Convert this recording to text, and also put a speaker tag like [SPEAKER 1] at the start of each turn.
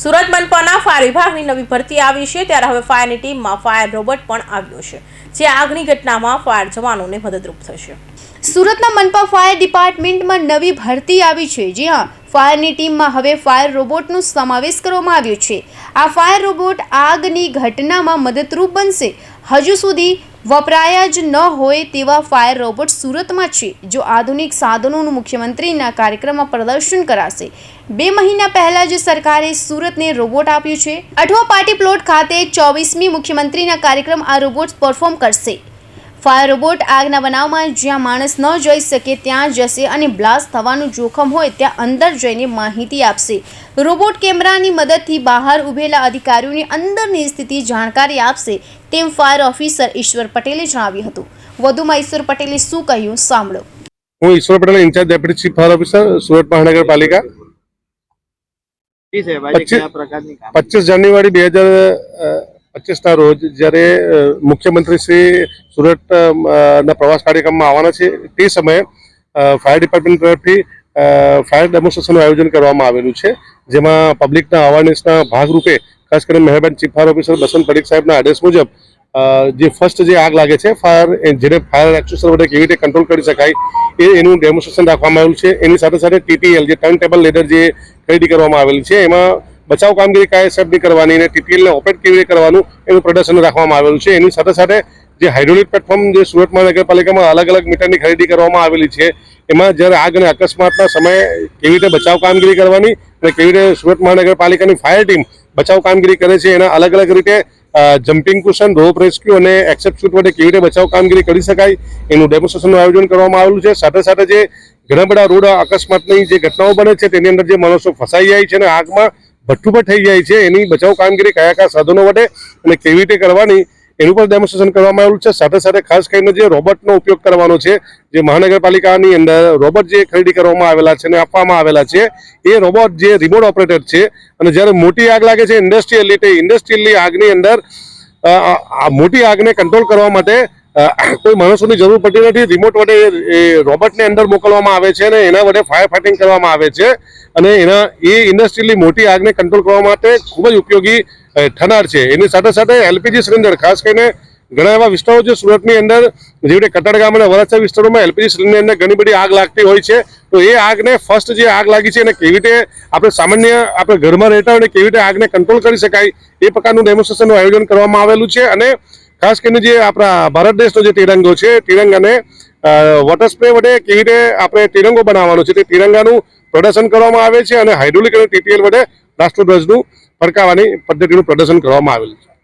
[SPEAKER 1] Surat મનપાના fire વિભાગની નવી ભરતી આવી છે, ત્યારે હવે ફાયરની ટીમમાં ફાયર રોબોટ પણ આવ્યો છે, જે આગની ઘટનામાં ફાયર જવાનોને મદદરૂપ થશે.
[SPEAKER 2] સુરતના મનપા ફાયર ડિપાર્ટમેન્ટમાં નવી ભરતી આવી છે, જી હા, ફાયરની ટીમમાં હવે ફાયર રોબોટનો સમાવેશ કરવામાં આવ્યો છે. આ ફાયર રોબોટ આગની ઘટનામાં મદદરૂપ બનશે. હજુ સુધી વપરાયા જ ન હોય તેવા ફાયર રોબોટ સુરતમાં છે. જો આધુનિક સાધનોનું મુખ્યમંત્રીના કાર્યક્રમમાં પ્રદર્શન કરાશે, બે મહિના પહેલા જ સરકારે સુરતને રોબોટ આપ્યું છે. અઠવા પાર્ટી પ્લોટ ખાતે ચોવીસમી મુખ્યમંત્રીના કાર્યક્રમ આ રોબોટ પરફોર્મ કરશે. ફાયર રોબોટ આગના બનાવમાં જ્યાં માણસ ન જઈ શકે ત્યાં જશે અને બ્લાસ્ટ થવાનું જોખમ હોય ત્યાં અંદર જઈને માહિતી આપશે. રોબોટ કેમેરાની મદદથી બહાર ઊભેલા અધિકારીઓની અંદરની સ્થિતિ જાણકારી આપશે તેમ ફાયર ઓફિસર ઈશ્વર પટેલે જણાવ્યું હતું. વધુમાં ઈશ્વર પટેલે શું કહ્યું સાંભળો.
[SPEAKER 3] હું Ishwar Patel incharge deputy chief fire officer Surat મહાનગરપાલિકા. પચીસ જાન્યુઆરી બે હજાર પચીસના રોજ જ્યારે મુખ્યમંત્રી શ્રી સુરતના પ્રવાસ કાર્યક્રમમાં આવવાના છે, તે સમયે ફાયર ડિપાર્ટમેન્ટ તરફથી ફાયર ડેમોન્સ્ટ્રેશનનું આયોજન કરવામાં આવેલું છે, જેમાં પબ્લિકના અવેરનેસના ભાગરૂપે, ખાસ કરીને મહેરબાન chief fire officer Basant Padik સાહેબના આદેશ મુજબ જે ફર્સ્ટ જે આગ લાગે છે, ફાયર જેને ફાયર એક્સ્યુસર વડે કેવી રીતે કંટ્રોલ કરી શકાય, એ, એનું ડેમોન્સ્ટ્રેશન રાખવામાં આવેલું છે. એની સાથે સાથે ટીટીએલ, જે ટર્ન ટેબલ લેડર જે ખરીદી કરવામાં આવેલી છે, એમાં બચાવ કામગીરી કયા હિસાબની કરવાની અને ટીપીએલને ઓપરેટ કેવી રીતે કરવાનું એનું પ્રદર્શન રાખવામાં આવેલું છે. એની સાથે સાથે જે હાઇડ્રોલિક પ્લેટફોર્મ જે સુરત મહાનગરપાલિકામાં અલગ અલગ મીટરની ખરીદી કરવામાં આવેલી છે. એમાં જ્યારે આગ અને અકસ્માતના સમયે કેવી રીતે બચાવ કામગીરી કરવાની અને કેવી રીતે સુરત મહાનગરપાલિકાની ફાયર ટીમ બચાવ કામગીરી કરે છે એના અલગ અલગ રીતે જમ્પિંગ કુશન, રોપ રેસ્ક્યુ અને એક્સેપ્ટ શૂટ વડે કેવી રીતે બચાવ કામગીરી કરી શકાય એનું ડેમોન્સ્ટ્રેશનનું આયોજન કરવામાં આવેલું છે. સાથે સાથે જે ઘણા બધા રોડ અકસ્માતની જે ઘટનાઓ બને છે, તેની અંદર જે માણસો ફસાઈ જાય છે અને આગમાં ભઠ્ઠું પર થઈ જાય છે. એની બચાવ કામગીરી કયા કયા સાધનો વડે અને કેવી રીતે કરવાની એનું પણ ડેમોન્સ્ટ્રેશન કરવામાં આવેલું છે. સાથે સાથે ખાસ કરીને જે રોબોટનો ઉપયોગ કરવાનો છે, જે મહાનગરપાલિકાની અંદર રોબોટ જે ખરીદી કરવામાં આવેલા છે અને આપવામાં આવેલા છે, એ રોબોટ જે રિમોટ ઓપરેટેડ છે અને જ્યારે મોટી આગ લાગે છે ઇન્ડસ્ટ્રીયલી તે ઇન્ડસ્ટ્રીયલની આગની અંદર મોટી આગને કંટ્રોલ કરવા માટે કોઈ માણસોની જરૂર પડતી નથી. રિમોટ વડે એ રોબોટને અંદર મોકલવામાં આવે છે અને એના વડે ફાયર ફાઇટિંગ કરવામાં આવે છે. અને એના, એ ઇન્ડસ્ટ્રીયલી મોટી આગને કંટ્રોલ કરવા માટે ખૂબ જ ઉપયોગી થનાર છે. એની સાથે સાથે એલપીજી સિલિન્ડર, ખાસ કરીને ઘણા એવા વિસ્તારો છે સુરતની અંદર જેવી રીતે અને વરાછા વિસ્તારોમાં એલપીજી સિલિન્ડરની અંદર ઘણી બધી આગ લાગતી હોય છે. તો એ આગને ફર્સ્ટ જે આગ લાગી છે એને કેવી રીતે આપણે સામાન્ય આપણે ઘરમાં રહેતા હોય કેવી રીતે આગને કંટ્રોલ કરી શકાય, એ પ્રકારનું ડેમોન્સ્ટ્રેશનનું આયોજન કરવામાં આવેલું છે. અને ખાસ કરીને જે આપણા ભારત દેશનો જે તિરંગો છે, તિરંગાને વોટર સ્પ્રે વડે કેવી રીતે આપણે તિરંગો બનાવવાનો છે. તે તિરંગાનું પ્રદર્શન કરવામાં આવે છે અને હાઇડ્રોલિક અને ટીટીએલ વડે રાષ્ટ્રધ્વજનું ફરકાવવાની પદ્ધતિનું પ્રદર્શન કરવામાં આવેલું છે.